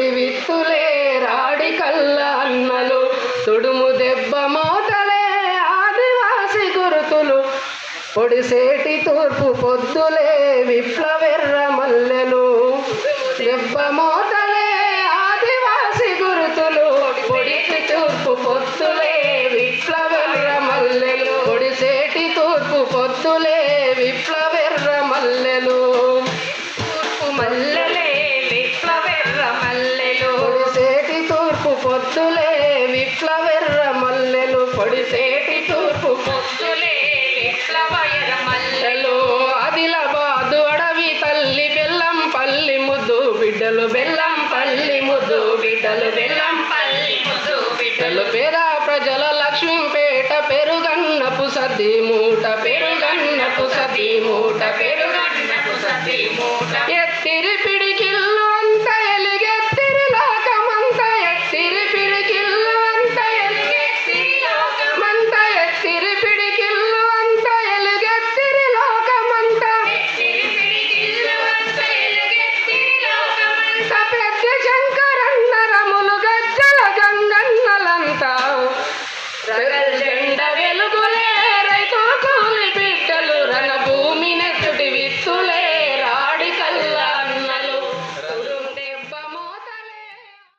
కత్తి విత్తులే రాడి కళ్ళ అన్నలు తుడుము దెబ్బ మోతలే ఆదివాసి గురుతులు. పొడిసేటి తూర్పు పొద్దులే విప్లవెర్రమ విప్లవెర్ర మల్లెలు పొడిసేటి తూర్పు పొద్దులే విప్లవెర్ర మల్లెలు? ఆదిలాబాదు అడవి తల్లి బెల్లం పల్లి ముద్దు బిడ్డలు బెల్లం పల్లి ముద్దు బిడ్డలు బెల్లం పల్లి ముద్దు బిడ్డలు పేద ప్రజల లక్ష్మీపేట పెరుగన్నపు సద్ది మూట పెరుగన్నపు సద్ది మూట